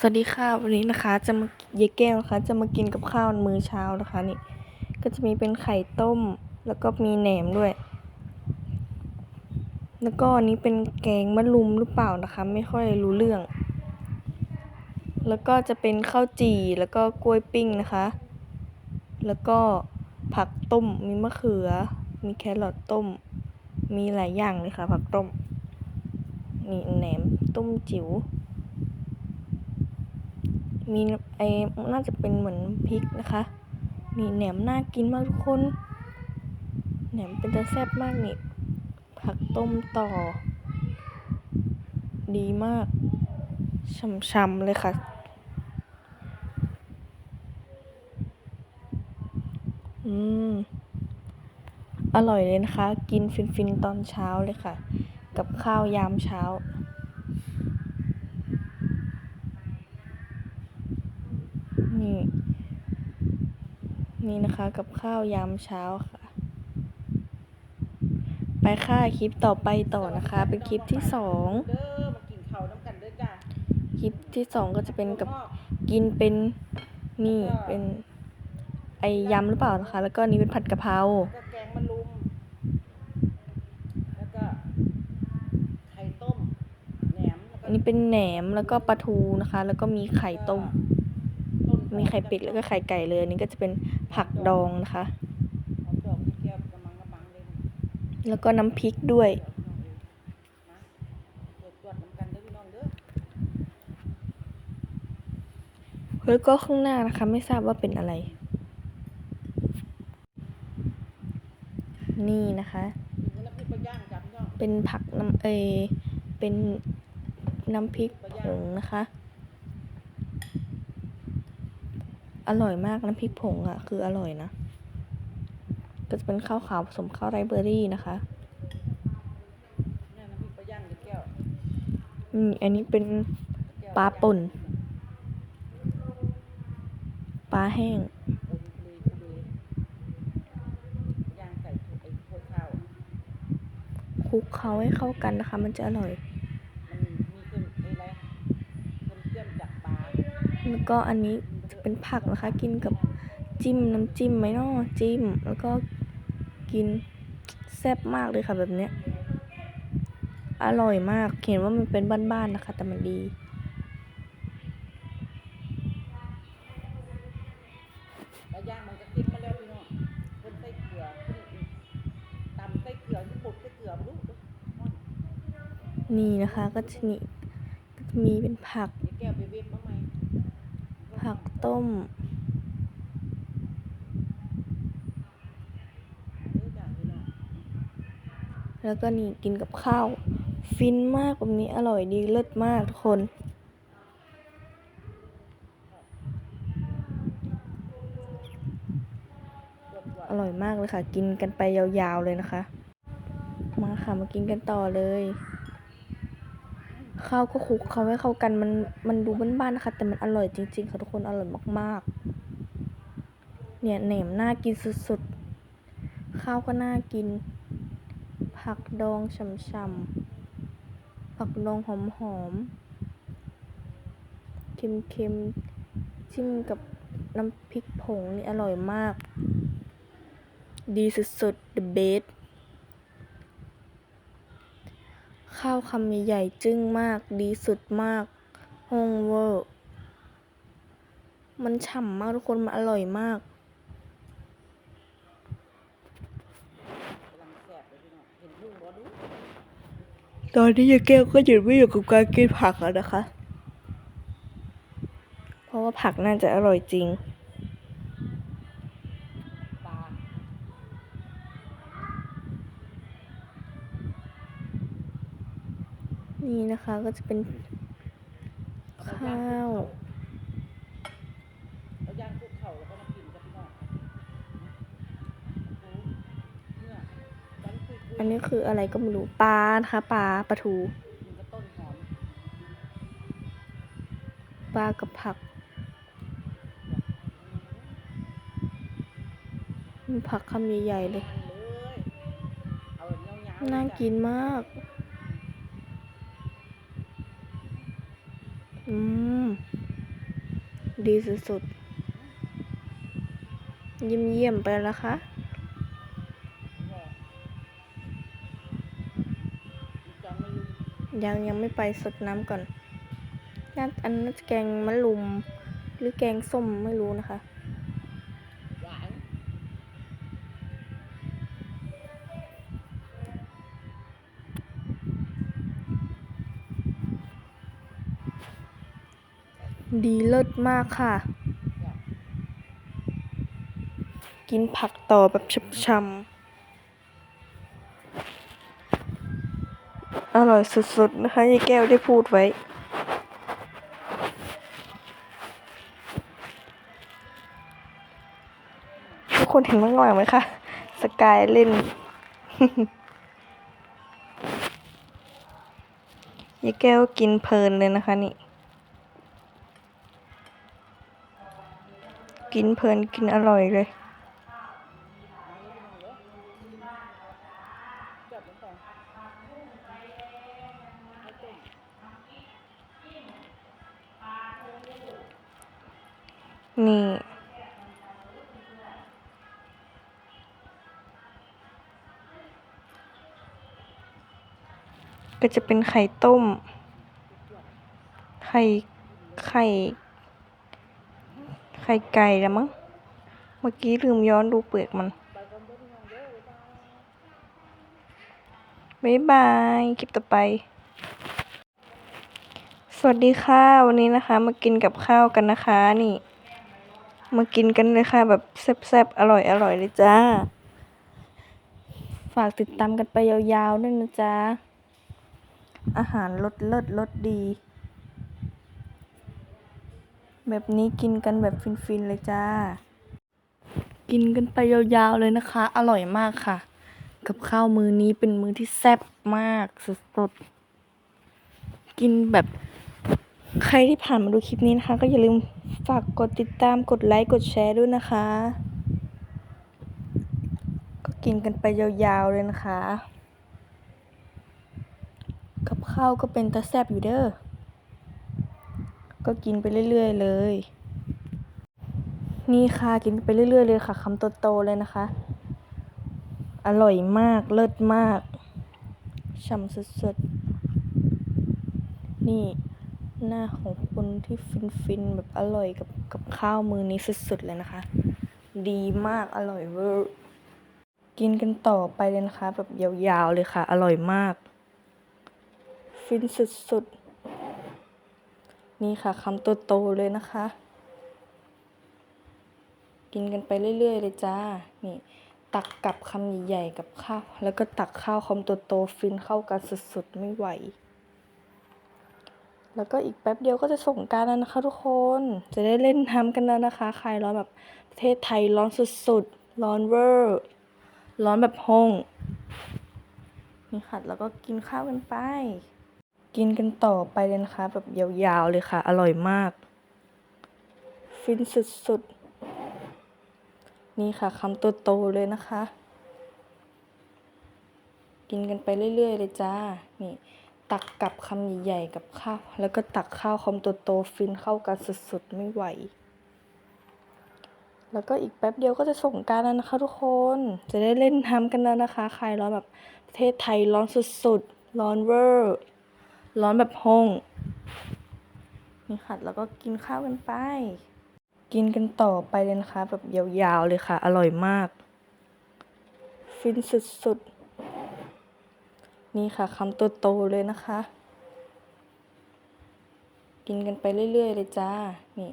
สวัสดีค่ะวันนี้นะคะ จะมาเยแก้วนะคะ จะมากินกับข้าวมื้อเช้านะคะนี่ ก็จะมีเป็นไข่ต้ม แล้วก็มีแหนมด้วย แล้วก็อันนี้เป็นแกงมะรุมหรือเปล่านะคะ ไม่ค่อยรู้เรื่อง แล้วก็จะเป็นข้าวจี่แล้วก็กล้วยปิ้งนะคะ แล้วก็ผักต้มมีมะเขือ มีแครอทต้ม มีหลายอย่างเลยค่ะ ผักต้มนี่แหนมต้มจิ๋ว มีไอ้น่าจะเป็นเหมือนพริกนะคะมีแหนมน่ากินมากทุกคน แหนมเป็นตะแซ่บมากนี่ ผักต้มต่อ ดีมากช่ำๆเลยค่ะ อืม อร่อยเลยนะคะ กินฟินๆตอนเช้าเลยค่ะ กับข้าวยามเช้า นี่ นี่นะคะ กับข้าวยามเช้าค่ะ ไปค่ะคลิปต่อไปต่อนะคะ เป็นคลิปที่สองเด้อมากินข้าวน้ำกันเด้อจ้าคลิปที่สองก็จะเป็นกับกินเป็นนี่เป็นไอยำหรือเปล่านะคะ แล้วก็อันนี้เป็นผัดกะเพราแล้วก็แกงมะรุมแล้วก็ไข่ต้มแหนมแล้วก็อันนี้เป็นแหนมแล้วก็ปลาทูนะคะ แล้วก็มีไข่ต้มต้น มีไข่เป็ดแล้วก็ไข่ไก่เลย อันนี้ก็จะเป็นผักดองนะคะ แล้วก็น้ำพริกด้วยเฮ้ยมาตรวจตรวจน้ำกันเด้อพี่น้องเด้อแล้วก็ข้างหน้านะคะ ไม่ทราบว่าเป็นอะไร นี่นะคะ เป็นผักน้ำเอ เป็นน้ำพริกผงนะคะ อร่อยมากน้ำพริกผงอะ่ะ คืออร่อยนะ ก็จะเป็นข้าวขาวผสมข้าวไรซ์เบอร์รี่นะคะเนี่ยน้ำพริกปลาย่างเด้อแก้วอืมอันนี้เป็นแก้วปลาป่น ปลาแห้งเออทะเลทะเลย่างใส่ถ้วยไอ้ถ้วยข้าวคลุกเคล้าให้เข้ากันนะคะ มันจะอร่อยมันมีเครื่องไอ้อะไรเครื่องเชื่อมจากปลาแล้วก็อันนี้ จะเป็นผักนะคะ กินกับจิ้มน้ำจิ้มไหมเนาะจิ้ม แล้วก็กินแซ่บมากเลยค่ะแบบเนี้ย อร่อยมากเห็นว่ามันเป็นบ้านๆนะคะ แต่มันดีปลาย่างมันก็กินมาแล้วพี่น้องคนใส่เกลือคนตำใส่เกลือญี่ปุ่นใส่เกลือไม่รู้เด้อม่อนนี่นะคะก็จะมีก็จะมีเป็นผัก เดี๋ยวแก้วไปเว็บมาใหม่ ผัก ต้ม แล้วก็นี่กินกับข้าว ฟินมากแบบนี้อร่อยดีเลิศมากทุกคนอร่อยมากเลยค่ะ กินกันไปยาวๆเลยนะคะ มาค่ะ มากินกันต่อเลย ข้าวก็คลุกเขาให้เข้ากันมันมันดูบ้านๆนะคะแต่มันอร่อยจริงๆค่ะทุกคนอร่อยมากๆ เนี่ยแหนมน่ากินสุดๆ ข้าวก็น่ากิน ผักดองช่ำๆผักดองหอมๆเค็มๆจิ้มกับน้ำพริกผงนี่อร่อยมาก ดีสุดๆ the best ข้าวคำใหญ่ๆจึ้งมาก ดีสุดมากฮงเวอร์มันฉ่ำมากทุกคน มันอร่อยมากตอนนี้ยายแก้วก็หยุดไม่อยู่กับการกินผักแล้วนะคะ เพราะว่าผักน่าจะอร่อยจริง คะ ก็จะเป็นข้าวอันนี้คืออะไรก็ไม่รู้ปลานะคะปลาปลาทูปลากับผัก ผักคำใหญ่ๆเลย น่ากินมาก อืม ดีสุดๆเยี่ยมๆไปแล้วคะจังไม่รู้ยังยังไม่ไปสดน้ำก่อนน่าอันนั้นแกงมะลุม หรือแกงส้มไม่รู้นะคะ ดีเลิศมากค่ะ กินผักต่อแบบช่ำๆ อร่อยสุดๆ นะคะยายแก้วได้พูดไว้ ทุกคนเห็นบ้างหน่อยไหมคะ สกายเล่นยายแก้วกินเพลินเลยนะคะนี่ กินเพลินกินอร่อยเลย นี่ก็จะเป็นไข่ต้ม ไข่ ไข่ ข่ไก่แล้วมั้ง เมื่อกี้ลืมย้อนดูเปลือกมันบายบายบ๊ายบาย คลิปต่อไป สวัสดีค่ะ วันนี้นะคะ มากินกับข้าวกันนะคะ นี่ มากินกันเลยค่ะ แบบแซ่บๆ อร่อยอร่อยเลยจ้า ฝากติดตามกันไปยาวๆด้วยนะจ๊ะ อาหารรสเลิศรสดี แบบนี้กินกันแบบฟินๆเลยจ้า กินกันไปยาวๆเลยนะคะ อร่อยมากค่ะ กับข้าวมื้อนี้เป็นมื้อที่แซ่บมากสุดๆ กินแบบใครที่ผ่านมาดูคลิปนี้นะคะ ก็อย่าลืมฝากกดติดตามกดไลค์กดแชร์ด้วยนะคะ ก็กินกันไปยาวๆเลยนะคะ กับข้าวก็เป็นตาแซบอยู่เด้อ ก็กินไปเรื่อยๆเลย นี่ค่ะกินไปเรื่อยๆเลยค่ะคำโตๆเลยนะคะ อร่อยมากเลิศมากฉ่ำสุดๆ นี่หน้าของคนที่ฟินๆแบบอร่อยกับกับข้าวมือนี้สุดๆเลยนะคะ ดีมากอร่อยเวอร์กินกันต่อไปเลยนะคะ แบบยาวๆเลยค่ะ อร่อยมาก ฟินสุดๆ นี่ค่ะคำโตๆเลยนะคะ กินกันไปเรื่อย ๆ เลยจ้า นี่ ตักกับคำใหญ่ๆกับข้าว แล้วก็ตักข้าวคำโตๆฟินเข้ากันสุดๆไม่ไหว แล้วก็อีกแป๊บเดียวก็จะส่งกรารแล้วนะคะทุกคน จะได้เล่นน้ำกันแล้วนะคะ ใครร้อนแบบประเทศไทยร้อนสุดๆ ร้อนเวอร์ ร้อนแบบห้องนี่ค่ะแล้วก็กินข้าวกันไป กินกันต่อไปเลยนะคะ แบบยาวๆเลยค่ะ อร่อยมาก ฟินสุดๆ นี่ค่ะคำโตๆเลยนะคะ กินกันไปเรื่อยๆ เลยจ้า นี่ ตักกับคำใหญ่ๆกับข้าว แล้วก็ตักข้าวคำโตๆฟินเข้ากันสุดๆ ไม่ไหว แล้วก็อีกแป๊บเดียวก็จะส่งกรารแล้วนะคะ ทุกคน จะได้เล่นน้ำกันแล้วนะคะ ใครร้อนแบบประเทศไทยร้อนสุดๆ ร้อนเวอร์ ร้อนแบบห้องนี่ค่ะแล้วก็กินข้าวกันไป กินกันต่อไปเลยนะคะแบบยาวๆเลยค่ะ อร่อยมาก ฟินสุดๆ นี่ค่ะคำโตๆเลยนะคะ กินกันไปเรื่อยๆเลยจ้า นี่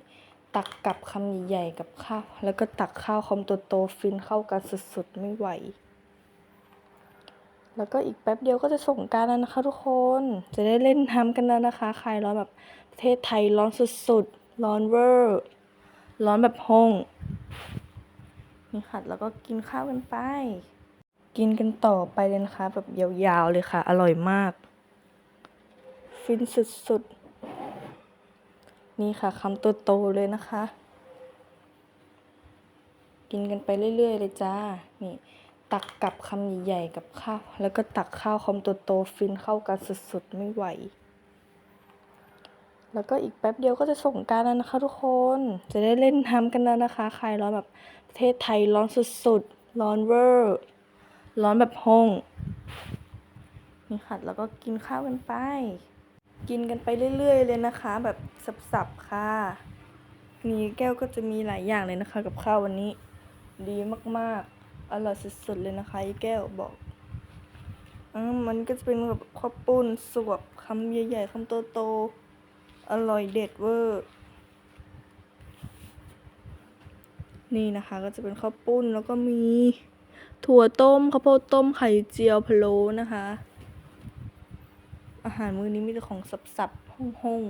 ตักกับคำใหญ่ๆกับข้าว แล้วก็ตักข้าวคำโตๆฟินเข้ากันสุดๆ ไม่ไหว แล้วก็อีกแป๊บเดียวก็จะส่งการแล้วนะคะ ทุกคน จะได้เล่นน้ำกันแล้วนะคะใครร้อนแบบประเทศไทยร้อนสุดๆ ร้อนเวอร์ ร้อนแบบห้องนี่ค่ะ แล้วก็กินข้าวกันไป กินกันต่อไปเลยนะคะ แบบยาวๆเลยค่ะ อร่อยมาก ฟินสุดๆ นี่ค่ะคำโตๆเลยนะคะ กินกันไปเรื่อยๆเลยจ้า นี่ ตักกับคำใหญ่ๆกับข้าว แล้วก็ตักข้าวคำโตๆฟินเข้ากันสุดๆไม่ไหว แล้วก็อีกแป๊บเดียวก็จะส่งการแล้วนะคะทุกคน จะได้เล่นน้ำกันแล้วนะคะคลายร้อนแบบประเทศไทยร้อนสุดๆ ร้อนเวอร์ ร้อนแบบห้องนี่ค่ะแล้วก็กินข้าวกันไป กินกันไปเรื่อย ๆ เลยนะคะ แบบสับๆค่ะนี่แก้วก็จะมีหลายอย่างเลยนะคะ กับข้าววันนี้ ดีมากๆ อร่อยสุดๆเลยนะคะไอ้แก้วบอกอมันก็จะเป็นแบบข้าวปุ้นสวบคำใหญ่ๆคำโตๆอร่อยเด็ดเวอร์ นี่นะคะก็จะเป็นข้าวปุ้นแล้วก็มีถั่วต้มข้าวโพดต้มไข่เจียวพะโล้นะคะ อาหารมื้อนี้มีแต่ของสับๆห้อง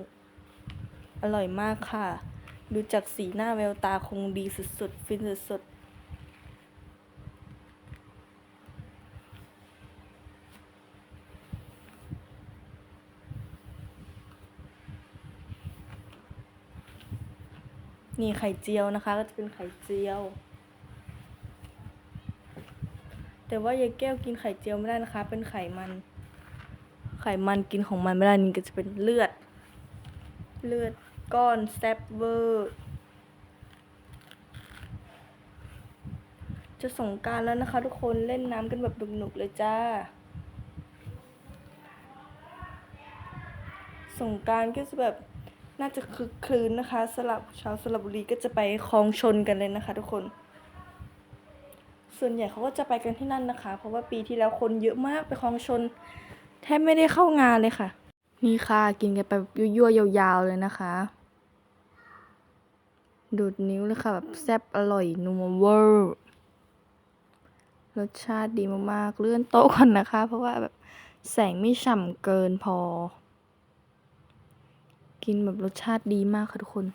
ๆอร่อยมากค่ะ ดูจากสีหน้าแววตาคงดีสุดๆ ฟินสุดๆ นี่ไข่เจียวนะคะ ก็จะเป็นไข่เจียว แต่ว่ายายแก้วกินไข่เจียวไม่ได้นะคะ เป็นไขมัน ไขมันกินของมันไม่ได้นี่ก็จะเป็นเลือด เลือดก้อนแซบเวอร์จะสงการแล้วนะคะ ทุกคนเล่นน้ำกันแบบหนุกๆเลยจ้า สงการก็จะแบบ น่าจะคึกคลืนนะคะสลับชาวสระบุรีก็จะไปคลองชนกันเลยนะคะ ทุกคน ส่วนใหญ่เขาก็จะไปกันที่นั่นนะคะ เพราะว่าปีที่แล้วคนเยอะมากไปคลองชน แทบไม่ได้เข้างานเลยค่ะ นี่ค่ะกินกันไปยั่วๆยาวๆเลยนะคะ ดูดนิ้วเลยค่ะแบบแซ่บอร่อยนัวเวอร์รสชาติดีมากๆเลื่อนโต๊ะก่อนนะคะ เพราะว่าแบบแสงไม่ฉ่ำเกินพอ กินแบบรสชาติดีมากค่ะทุกคน